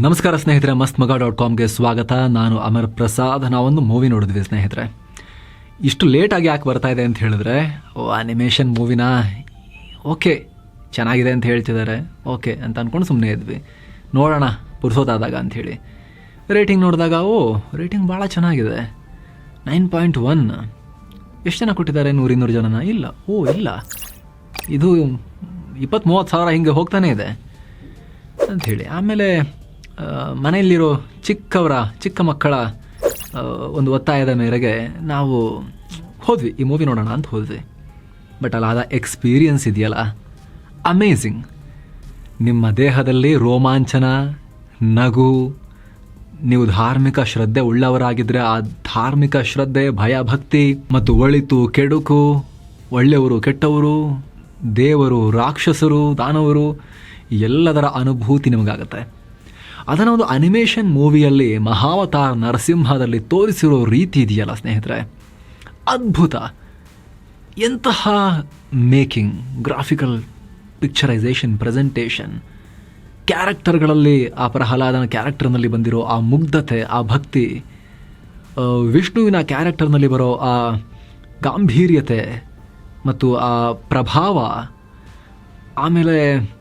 ನಮಸ್ಕಾರ ಸ್ನೇಹಿತರೆ ಮಸ್ತ್ ಮಗ ಡಾಟ್ ಕಾಮ್ಗೆ ಸ್ವಾಗತ. ನಾನು ಅಮರ್ ಪ್ರಸಾದ್. ನಾವೊಂದು ಮೂವಿ ನೋಡಿದ್ವಿ ಸ್ನೇಹಿತರೆ. ಇಷ್ಟು ಲೇಟಾಗಿ ಯಾಕೆ ಬರ್ತಾ ಇದೆ ಅಂತ ಹೇಳಿದ್ರೆ, ಓ ಅನಿಮೇಷನ್ ಮೂವಿನ ಓಕೆ, ಚೆನ್ನಾಗಿದೆ ಅಂತ ಹೇಳ್ತಿದ್ದಾರೆ. ಓಕೆ ಅಂತ ಅಂದ್ಕೊಂಡು ಸುಮ್ಮನೆ ಇದ್ವಿ. ನೋಡೋಣ ಪುರ್ಸೋದಾದಾಗ ಅಂಥೇಳಿ. ರೇಟಿಂಗ್ ನೋಡಿದಾಗ, ಓ ರೇಟಿಂಗ್ ಭಾಳ ಚೆನ್ನಾಗಿದೆ. Nine point one. ಎಷ್ಟು ಜನ ಕೊಟ್ಟಿದ್ದಾರೆ ನೂರು ಇನ್ನೂರು ಜನನ? ಇಲ್ಲ. ಓ, ಇಲ್ಲ. ಇದು ಇಪ್ಪತ್ತು ಮೂವತ್ತು ಸಾವಿರ ಹಿಂಗೆ ಹೋಗ್ತಾನೆ ಇದೆ ಅಂಥೇಳಿ. ಆಮೇಲೆ ಮನೆಯಲ್ಲಿರೋ ಚಿಕ್ಕವರ, ಚಿಕ್ಕ ಮಕ್ಕಳ ಒಂದು ಒತ್ತಾಯದ ಮೇರೆಗೆ ನಾವು ಹೋದ್ವಿ. ಈ ಮೂವಿ ನೋಡೋಣ ಅಂತ ಹೋದ್ವಿ. ಬಟ್ ಅಲ್ಲಾದ ಎಕ್ಸ್ಪೀರಿಯನ್ಸ್ ಇದೆಯಲ್ಲ? ಅಮೇಝಿಂಗ್ ನಿಮ್ಮ ದೇಹದಲ್ಲಿ ರೋಮಾಂಚನ, ನಗು, ನೀವು ಧಾರ್ಮಿಕ ಶ್ರದ್ಧೆ ಉಳ್ಳವರಾಗಿದ್ದರೆ ಆ ಧಾರ್ಮಿಕ ಶ್ರದ್ಧೆ ಭಯ ಭಕ್ತಿ ಮತ್ತು ಒಳಿತು, ಕೆಡುಕು, ಒಳ್ಳೆಯವರು, ಕೆಟ್ಟವರು, ದೇವರು, ರಾಕ್ಷಸರು, ದಾನವರು, ಎಲ್ಲದರ ಅನುಭೂತಿ ನಿಮಗಾಗತ್ತೆ. ಅದನ್ನು ಒಂದು ಅನಿಮೇಷನ್ ಮೂವಿಯಲ್ಲಿ ಮಹಾವತಾರ್ ನರಸಿಂಹದಲ್ಲಿ ತೋರಿಸಿರೋ ರೀತಿ ಇದೆಯಲ್ಲ ಸ್ನೇಹಿತರೆ? ಅದ್ಭುತ. ಎಂತಹ ಮೇಕಿಂಗ್ ಗ್ರಾಫಿಕಲ್ ಪಿಕ್ಚರೈಸೇಷನ್ ಪ್ರೆಸೆಂಟೇಷನ್ ಕ್ಯಾರೆಕ್ಟರ್ಗಳಲ್ಲಿ ಆ ಪ್ರಹ್ಲಾದನ ಕ್ಯಾರೆಕ್ಟರ್ನಲ್ಲಿ ಬಂದಿರೋ ಆ ಮುಗ್ಧತೆ, ಆ ಭಕ್ತಿ ವಿಷ್ಣುವಿನ ಕ್ಯಾರೆಕ್ಟರ್ನಲ್ಲಿ ಬರೋ ಆ ಗಾಂಭೀರ್ಯತೆ ಮತ್ತು ಆ ಪ್ರಭಾವ, ಆಮೇಲೆ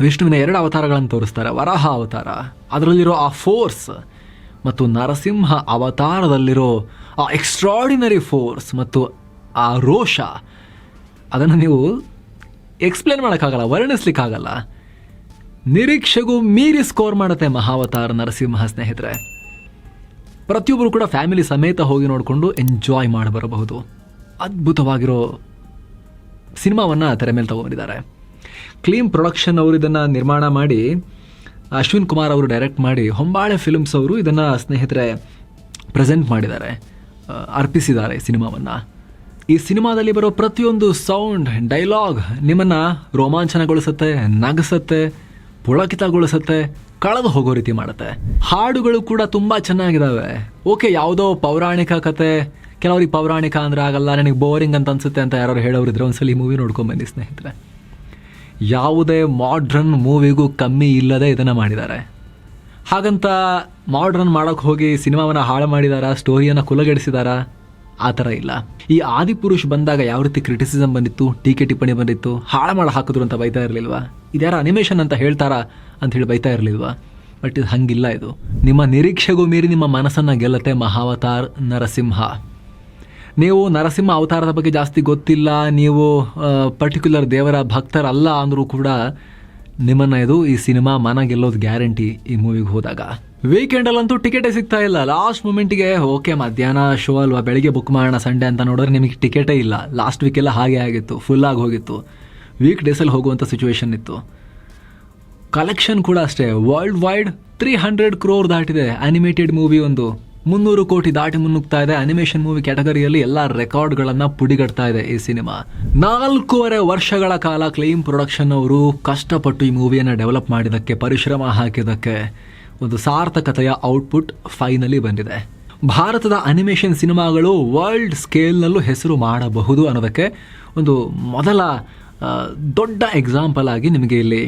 ವಿಷ್ಣುವಿನ ಎರಡು ಅವತಾರಗಳನ್ನು ತೋರಿಸ್ತಾರೆ. ವರಾಹ ಅವತಾರ. ಅದರಲ್ಲಿರೋ ಆ ಫೋರ್ಸ್ ಮತ್ತು ನರಸಿಂಹ ಅವತಾರದಲ್ಲಿರೋ ಆ ಎಕ್ಸ್ಟ್ರಾಡಿನರಿ ಫೋರ್ಸ್ ಮತ್ತು ಆ ರೋಷ. ಅದನ್ನು ನೀವು ಎಕ್ಸ್ಪ್ಲೇನ್ ಮಾಡೋಕ್ಕಾಗಲ್ಲ, ವರ್ಣಿಸ್ಲಿಕ್ಕಾಗಲ್ಲ. ನಿರೀಕ್ಷೆಗೂ ಮೀರಿ ಸ್ಕೋರ್ ಮಾಡುತ್ತೆ ಮಹಾವತಾರ ನರಸಿಂಹ ಸ್ನೇಹಿತರೆ. ಪ್ರತಿಯೊಬ್ಬರು ಕೂಡ ಫ್ಯಾಮಿಲಿ ಸಮೇತ ಹೋಗಿ ನೋಡಿಕೊಂಡು ಎಂಜಾಯ್ ಮಾಡಿ ಬರಬಹುದು ಅದ್ಭುತವಾಗಿರೋ ಸಿನಿಮಾವನ್ನು ತೆರೆ ಮೇಲೆ ತಗೊಂಡಿದ್ದಾರೆ. ಕ್ಲೀಮ್ ಪ್ರೊಡಕ್ಷನ್ ಅವರು ಇದನ್ನು ನಿರ್ಮಾಣ ಮಾಡಿ, ಅಶ್ವಿನ್ ಕುಮಾರ್ ಅವರು ಡೈರೆಕ್ಟ್ ಮಾಡಿ ಹೊಂಬಾಳೆ ಫಿಲ್ಮ್ಸ್ ಅವರು ಇದನ್ನು ಸ್ನೇಹಿತರೆ ಪ್ರೆಸೆಂಟ್ ಮಾಡಿದ್ದಾರೆ ಅರ್ಪಿಸಿದ್ದಾರೆ ಸಿನಿಮಾವನ್ನು. ಈ ಸಿನಿಮಾದಲ್ಲಿ ಬರೋ ಪ್ರತಿಯೊಂದು ಸೌಂಡ್ ಡೈಲಾಗ್ ನಿಮ್ಮನ್ನು ರೋಮಾಂಚನಗೊಳಿಸುತ್ತೆ, ನಗಿಸುತ್ತೆ, ಪುಳಕಿತಗೊಳಿಸುತ್ತೆ, ಕಳೆದು ಹೋಗೋ ರೀತಿ ಮಾಡುತ್ತೆ. ಹಾಡುಗಳು ಕೂಡ ತುಂಬ ಚೆನ್ನಾಗಿದ್ದಾವೆ ಓಕೆ, ಯಾವುದೋ ಪೌರಾಣಿಕ ಕತೆ, ಕೆಲವರಿಗೆ ಪೌರಾಣಿಕ ಅಂದ್ರೆ ಆಗಲ್ಲ, ನನಗೆ ಬೋರಿಂಗ್ ಅಂತ ಅನ್ಸುತ್ತೆ ಅಂತ ಯಾರು ಹೇಳೋರಿದ್ರೆ ಒಂದ್ಸಲ ಈ ಮೂವಿ ನೋಡ್ಕೊಂಡ್ ಬನ್ನಿ ಸ್ನೇಹಿತರೆ. ಯಾವುದೇ ಮಾಡ್ರನ್ ಮೂವಿಗೂ ಕಮ್ಮಿ ಇಲ್ಲದೆ ಇದನ್ನು ಮಾಡಿದ್ದಾರೆ. ಹಾಗಂತ ಮಾಡ್ರನ್ ಮಾಡೋಕೆ ಹೋಗಿ ಸಿನಿಮಾವನ್ನು ಹಾಳು ಮಾಡಿದಾರ ಸ್ಟೋರಿಯನ್ನು ಕುಲಗೆಡಿಸಿದಾರ? ಆ ಥರ ಇಲ್ಲ. ಈ ಆದಿಪುರುಷ್ ಬಂದಾಗ ಯಾವ ರೀತಿ ಕ್ರಿಟಿಸಿಸಮ್ ಬಂದಿತ್ತು, ಟೀಕೆ ಟಿಪ್ಪಣಿ ಬಂದಿತ್ತು, ಹಾಳು ಮಾಡಿ ಹಾಕಿದ್ರು ಅಂತ ಬೈತಾ ಇರಲಿಲ್ವಾ? ಇದ್ಯಾರ ಅನಿಮೇಷನ್ ಅಂತ ಹೇಳ್ತಾರಾ ಅಂತ ಹೇಳಿ ಬೈತಾ ಇರಲಿಲ್ವಾ? ಬಟ್ ಇದು ಹಂಗಿಲ್ಲ ಇದು. ನಿಮ್ಮ ನಿರೀಕ್ಷೆಗೂ ಮೀರಿ ನಿಮ್ಮ ಮನಸ್ಸನ್ನು ಗೆಲ್ಲತ್ತೆ ಮಹಾವತಾರ್ ನರಸಿಂಹ. ನೀವು ನರಸಿಂಹ ಅವತಾರದ ಬಗ್ಗೆ ಜಾಸ್ತಿ ಗೊತ್ತಿಲ್ಲ, ನೀವು ಪರ್ಟಿಕ್ಯುಲರ್ ದೇವರ ಭಕ್ತರಲ್ಲ ಅಂದರೂ ಕೂಡ ನಿಮ್ಮನ್ನು ಇದು ಈ ಸಿನಿಮಾ ಮನ ಗೆಲ್ಲೋದು ಗ್ಯಾರಂಟಿ ಈ ಮೂವಿಗೆ ಹೋದಾಗ. ವೀಕೆಂಡಲ್ಲಂತೂ ಟಿಕೆಟೇ ಸಿಗ್ತಾ ಇಲ್ಲ. ಲಾಸ್ಟ್ ಮೂಮೆಂಟಿಗೆ ಓಕೆ ಮಧ್ಯಾಹ್ನ ಶೋ ಅಲ್ವಾ, ಬೆಳಿಗ್ಗೆ ಬುಕ್ ಮಾಡೋಣ ಸಂಡೇ ಅಂತ ನೋಡಿದ್ರೆ ನಿಮಗೆ ಟಿಕೆಟೇ ಇಲ್ಲ. ಲಾಸ್ಟ್ ವೀಕೆಲ್ಲ ಹಾಗೆ ಆಗಿತ್ತು ಫುಲ್ ಆಗಿ ಹೋಗಿತ್ತು. ವೀಕ್ ಡೇಸಲ್ಲಿ ಹೋಗುವಂಥ ಸಿಚುವೇಶನ್ ಇತ್ತು. ಕಲೆಕ್ಷನ್ ಕೂಡ ಅಷ್ಟೇ. World wide three hundred crore ದಾಟಿದೆ. ಅನಿಮೇಟೆಡ್ ಮೂವಿ ಒಂದು. ಮುನ್ನೂರು ಕೋಟಿ ದಾಟಿ ಮುನ್ನುಗ್ತಾ ಇದೆ. ಅನಿಮೇಷನ್ ಮೂವಿ ಕ್ಯಾಟಗರಿಯಲ್ಲಿ ಎಲ್ಲ ರೆಕಾರ್ಡ್ಗಳನ್ನು ಪುಡಿಗಟ್ತಾ ಇದೆ ಈ ಸಿನಿಮಾ. ನಾಲ್ಕೂವರೆ ವರ್ಷಗಳ ಕಾಲ ಕ್ಲೈಮ್ ಪ್ರೊಡಕ್ಷನ್ ಅವರು ಕಷ್ಟಪಟ್ಟು ಈ ಮೂವಿಯನ್ನು ಡೆವಲಪ್ ಮಾಡಿದ್ದಕ್ಕೆ, ಪರಿಶ್ರಮ ಹಾಕಿದ್ದಕ್ಕೆ ಒಂದು ಸಾರ್ಥಕತೆಯ ಔಟ್ಪುಟ್ ಫೈನಲಿ ಬಂದಿದೆ. ಭಾರತದ ಅನಿಮೇಷನ್ ಸಿನಿಮಾಗಳು ವರ್ಲ್ಡ್ ಸ್ಕೇಲ್ನಲ್ಲೂ ಹೆಸರು ಮಾಡಬಹುದು ಅನ್ನೋದಕ್ಕೆ ಒಂದು ಮೊದಲ ದೊಡ್ಡ ಎಕ್ಸಾಂಪಲ್ ಆಗಿ ನಿಮಗೆ ಇಲ್ಲಿ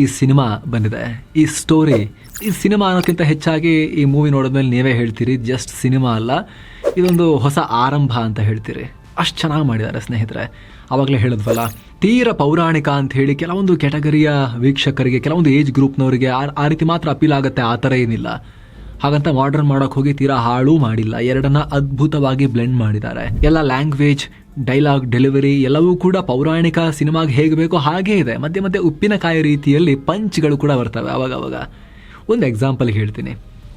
ಈ ಸಿನಿಮಾ ಬಂದಿದೆ. ಈ ಸ್ಟೋರಿ ಈ ಸಿನಿಮಾ ಅನ್ನೋಕ್ಕಿಂತ ಹೆಚ್ಚಾಗಿ ಈ ಮೂವಿ ನೋಡಿದ್ಮೇಲೆ ನೀವೇ ಹೇಳ್ತೀರಿ ಜಸ್ಟ್ ಸಿನಿಮಾ ಅಲ್ಲ, ಇದೊಂದು ಹೊಸ ಆರಂಭ ಅಂತ ಹೇಳ್ತೀರಿ. ಅಷ್ಟು ಚೆನ್ನಾಗಿ ಮಾಡಿದ್ದಾರೆ ಸ್ನೇಹಿತರೆ. ಆವಾಗಲೇ ಹೇಳಿದ್ವಲ್ಲ, ತೀರ ಪೌರಾಣಿಕ ಅಂತ ಹೇಳಿ ಕೆಲವೊಂದು ಕೆಟಗರಿಯ ವೀಕ್ಷಕರಿಗೆ, ಕೆಲವೊಂದು ಏಜ್ ಗ್ರೂಪ್ನವರಿಗೆ ಆ ಆ ರೀತಿ ಮಾತ್ರ ಅಪೀಲ್ ಆಗುತ್ತೆ, ಆ ಥರ ಏನಿಲ್ಲ. ಹಾಗಂತ ಮಾಡರ್ನ್ ಮಾಡೋಕೆ ಹೋಗಿ ತೀರಾ ಹಾಳು ಮಾಡಿಲ್ಲ. ಎರಡನ್ನ ಅದ್ಭುತವಾಗಿ ಬ್ಲೆಂಡ್ ಮಾಡಿದ್ದಾರೆ. ಎಲ್ಲ ಲ್ಯಾಂಗ್ವೇಜ್ ಡೈಲಾಗ್, ಡೆಲಿವರಿ ಎಲ್ಲವೂ ಕೂಡ ಪೌರಾಣಿಕ ಸಿನಿಮಾಗೆ ಹೇಗೆ ಬೇಕೋ ಹಾಗೇ ಇದೆ. ಮಧ್ಯೆ ಮಧ್ಯೆ ಉಪ್ಪಿನಕಾಯಿ ರೀತಿಯಲ್ಲಿ ಪಂಚ್ಗಳು ಕೂಡ ಬರ್ತವೆ ಅವಾಗ ಒಂದು ಎಕ್ಸಾಂಪಲ್ ಹೇಳ್ತೀನಿ.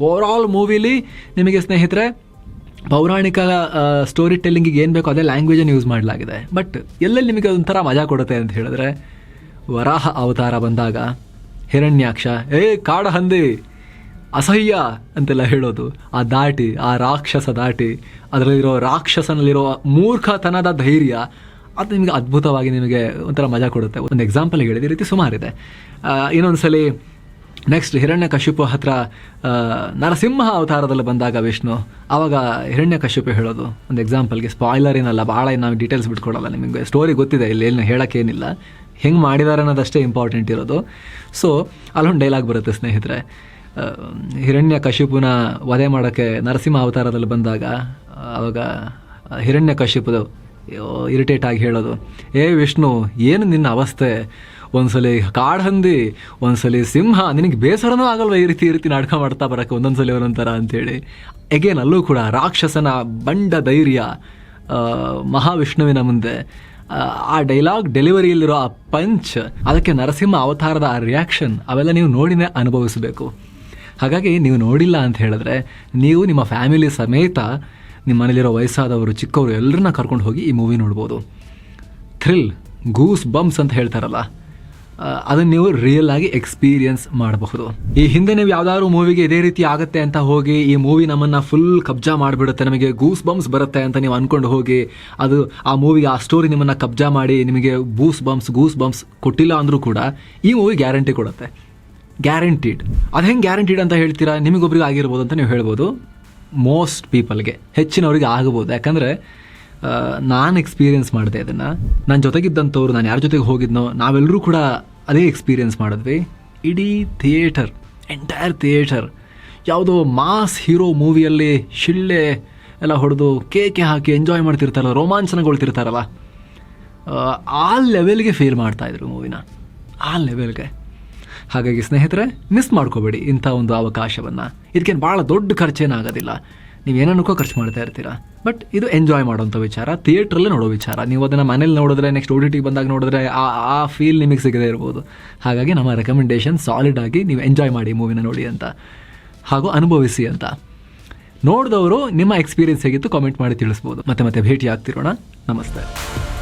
ಓವರ್ ಆಲ್ ಮೂವಿಲಿ ನಿಮಗೆ ಸ್ನೇಹಿತರೆ, ಪೌರಾಣಿಕ ಸ್ಟೋರಿ ಟೆಲ್ಲಿಂಗಿಗೆ ಏನು ಬೇಕೋ ಅದೇ ಲ್ಯಾಂಗ್ವೇಜನ್ನು ಯೂಸ್ ಮಾಡಲಾಗಿದೆ. ಬಟ್ ಎಲ್ಲೆಲ್ಲಿ ನಿಮಗೆ ಅದೊಂಥರ ಮಜಾ ಕೊಡುತ್ತೆ ಅಂತ ಹೇಳಿದ್ರೆ, ವರಾಹ ಅವತಾರ ಬಂದಾಗ, ಹಿರಣ್ಯಾಕ್ಷ, ಏ ಕಾಡ ಹಂದಿ ಅಸಹ್ಯ ಅಂತೆಲ್ಲ ಹೇಳೋದು. ಆ ದಾಟಿ, ಆ ರಾಕ್ಷಸ ದಾಟಿ, ಅದರಲ್ಲಿರೋ ರಾಕ್ಷಸನಲ್ಲಿರೋ ಮೂರ್ಖತನದ ಧೈರ್ಯ, ಅದು ನಿಮಗೆ ಅದ್ಭುತವಾಗಿ ನಿಮಗೆ ಒಂಥರ ಮಜಾ ಕೊಡುತ್ತೆ. ಒಂದು ಎಕ್ಸಾಂಪಲ್ ಹೇಳಿದ ರೀತಿ ಸುಮಾರಿದೆ. ಇನ್ನೊಂದು ಸಲ ನೆಕ್ಸ್ಟ್ ಹಿರಣ್ಯ ಕಶ್ಯಪು ಹತ್ರ ನರಸಿಂಹ ಅವತಾರದಲ್ಲಿ ಬಂದಾಗ ವಿಷ್ಣು ಆವಾಗ ಹಿರಣ್ಯ ಕಶ್ಯಪು ಹೇಳೋದು. ಒಂದು ಎಕ್ಸಾಂಪಲ್ಗೆ ಸ್ಪಾಯ್ಲರ್ ಏನಲ್ಲ ಭಾಳ ನಾವು ಡೀಟೇಲ್ಸ್ ಬಿಟ್ಕೊಡಲ್ಲ ನಿಮಗೆ. ಸ್ಟೋರಿ ಗೊತ್ತಿದೆ, ಇಲ್ಲಿ ಏನು ಹೇಳೋಕ್ಕೇನಿಲ್ಲ ಹೆಂಗೆ ಮಾಡಿದ್ದಾರೆ ಅನ್ನೋದಷ್ಟೇ ಇಂಪಾರ್ಟೆಂಟ್ ಇರೋದು. ಸೊ ಅಲ್ಲೊಂದು ಡೈಲಾಗ್ ಬರುತ್ತೆ ಸ್ನೇಹಿತರೆ. ಹಿರಣ್ಯ ಕಶ್ಯಪನ ವಧೆ ಮಾಡೋಕ್ಕೆ ನರಸಿಂಹ ಅವತಾರದಲ್ಲಿ ಬಂದಾಗ, ಆವಾಗ ಹಿರಣ್ಯ ಕಶ್ಯಪದು ಇರಿಟೇಟ್ ಆಗಿ ಹೇಳೋದು, ಏ ವಿಷ್ಣು, ಏನು ನಿನ್ನ ಅವಸ್ಥೆ? ಒಂದ್ಸಲಿ ಕಾಡಹಂದಿ ಒಂದ್ಸಲಿ ಸಿಂಹ, ನಿನಗೆ ಬೇಸರನೂ ಆಗಲ್ವ ಈ ರೀತಿ ಈ ರೀತಿ ನಾಟಕ ಮಾಡ್ತಾ ಬರೋಕ್ಕೆ ಒಂದೊಂದ್ಸಲಿ ಒಂದೊಂಥರ ಅಂತೇಳಿ. ಎಗೇನ್ ಅಲ್ಲೂ ಕೂಡ ರಾಕ್ಷಸನ ಬಂಡ ಧೈರ್ಯ ಮಹಾವಿಷ್ಣುವಿನ ಮುಂದೆ, ಆ ಡೈಲಾಗ್ ಡೆಲಿವರಿಯಲ್ಲಿರೋ ಆ ಪಂಚ್ ಅದಕ್ಕೆ ನರಸಿಂಹ ಅವತಾರದ ಆ ರಿಯಾಕ್ಷನ್ ಅವೆಲ್ಲ ನೀವು ನೋಡಿನೇ ಅನುಭವಿಸಬೇಕು. ಹಾಗಾಗಿ ನೀವು ನೋಡಿಲ್ಲ ಅಂತ ಹೇಳಿದ್ರೆ ನೀವು ನಿಮ್ಮ ಫ್ಯಾಮಿಲಿ ಸಮೇತ ನಿಮ್ಮ ಮನೇಲಿರೋ ವಯಸ್ಸಾದವರು, ಚಿಕ್ಕವರು ಎಲ್ಲರನ್ನ ಕರ್ಕೊಂಡು ಹೋಗಿ ಈ ಮೂವಿ ನೋಡ್ಬೋದು. ಥ್ರಿಲ್ ಗೂಸ್ ಬಂಬ್ಸ್ ಅಂತ ಹೇಳ್ತಾರಲ್ಲ ಅದನ್ನು ನೀವು ರಿಯಲ್ ಆಗಿ ಎಕ್ಸ್ಪೀರಿಯನ್ಸ್ ಮಾಡಬಹುದು. ಈ ಹಿಂದೆ ನೀವು ಯಾವ್ದಾದ್ರು ಮೂವಿಗೆ ಇದೇ ರೀತಿ ಆಗುತ್ತೆ ಅಂತ ಹೋಗಿ, ಈ ಮೂವಿ ನಮ್ಮನ್ನು ಫುಲ್ ಕಬ್ಜಾ ಮಾಡಿಬಿಡುತ್ತೆ, ನಮಗೆ ಗೂಸ್ ಬಂಬ್ಸ್ ಬರುತ್ತೆ ಅಂತ ನೀವು ಅನ್ಕೊಂಡು ಹೋಗಿ, ಅದು ಆ ಮೂವಿಗೆ ಆ ಸ್ಟೋರಿ ನಿಮ್ಮನ್ನು ಕಬ್ಜಾ ಮಾಡಿ ನಿಮಗೆ ಬೂಸ್ ಬಂಬ್ಸ್ ಗೂಸ್ ಬಂಬ್ಸ್ ಕೊಟ್ಟಿಲ್ಲ ಅಂದರೂ ಕೂಡ ಈ ಮೂವಿ ಗ್ಯಾರಂಟಿ ಕೊಡುತ್ತೆ. ಗ್ಯಾರಂಟಿಡ್ ಅದು ಹೆಂಗೆ ಗ್ಯಾರಂಟಿಡ್ ಅಂತ ಹೇಳ್ತೀರಾ? ನಿಮಗೊಬ್ರಿಗೆ ಆಗಿರ್ಬೋದು ಅಂತ ನೀವು ಹೇಳ್ಬೋದು. ಮೋಸ್ಟ್ ಪೀಪಲ್ಗೆ ಹೆಚ್ಚಿನವರಿಗೆ ಆಗ್ಬೋದು. ಯಾಕಂದರೆ ನಾನು ಎಕ್ಸ್ಪೀರಿಯೆನ್ಸ್ ಮಾಡಿದೆ ಅದನ್ನು ನನ್ನ ಜೊತೆಗಿದ್ದಂಥವ್ರು, ನಾನು ಯಾರ ಜೊತೆಗೆ ಹೋಗಿದ್ನೋ ನಾವೆಲ್ಲರೂ ಕೂಡ ಅದೇ ಎಕ್ಸ್ಪೀರಿಯೆನ್ಸ್ ಮಾಡಿದ್ವಿ. ಇಡೀ ಥಿಯೇಟರ್ ಎಂಟೈರ್ ಥಿಯೇಟರ್ ಯಾವುದೋ ಮಾಸ್ ಹೀರೋ ಮೂವಿಯಲ್ಲಿ ಶಿಳ್ಳೆ ಎಲ್ಲ ಹೊಡೆದು ಕೇಕೆ ಹಾಕಿ ಎಂಜಾಯ್ ಮಾಡ್ತಿರ್ತಾರಲ್ಲ, ರೋಮಾಂಚನಗೊಳ್ತಿರ್ತಾರಲ್ಲ, ಆ ಲೆವೆಲ್ಗೆ ಫೀಲ್ ಮಾಡ್ತಾಯಿದ್ರು ಮೂವಿನ ಆ ಲೆವೆಲ್ಗೆ ಹಾಗಾಗಿ ಸ್ನೇಹಿತರೆ ಮಿಸ್ ಮಾಡ್ಕೋಬೇಡಿ ಇಂಥ ಒಂದು ಅವಕಾಶವನ್ನು. ಇದಕ್ಕೇನು ಭಾಳ ದೊಡ್ಡ ಖರ್ಚೇನಾಗೋದಿಲ್ಲ. ನೀವೇನನ್ನಕ್ಕೋ ಖರ್ಚು ಮಾಡ್ತಾ ಇರ್ತೀರಾ. ಬಟ್ ಇದು ಎಂಜಾಯ್ ಮಾಡೋಂಥ ವಿಚಾರ ಥಿಯೇಟ್ರಲ್ಲೇ ನೋಡೋ ವಿಚಾರ. ನೀವು ಅದನ್ನು ಮನೇಲಿ ನೋಡಿದ್ರೆ ನೆಕ್ಸ್ಟ್ ಓ ಟಿ ಟಿ ಬಂದಾಗ ನೋಡಿದ್ರೆ ಆ ಆ ಫೀಲ್ ನಿಮಗೆ ಸಿಗದೇ ಇರ್ಬೋದು. ಹಾಗಾಗಿ ನಮ್ಮ ರೆಕಮೆಂಡೇಶನ್ ಸಾಲಿಡ್ ಆಗಿ ನೀವು ಎಂಜಾಯ್ ಮಾಡಿ ಮೂವಿನ ನೋಡಿ ಅಂತ. ಹಾಗೂ ಅನುಭವಿಸಿ ಅಂತ. ನೋಡಿದವರು ನಿಮ್ಮ ಎಕ್ಸ್ಪೀರಿಯನ್ಸ್ ಹೇಗಿತ್ತು ಕಾಮೆಂಟ್ ಮಾಡಿ ತಿಳಿಸ್ಬೋದು. ಮತ್ತೆ ಮತ್ತೆ ಭೇಟಿ ಆಗ್ತಿರೋಣ ನಮಸ್ತೆ.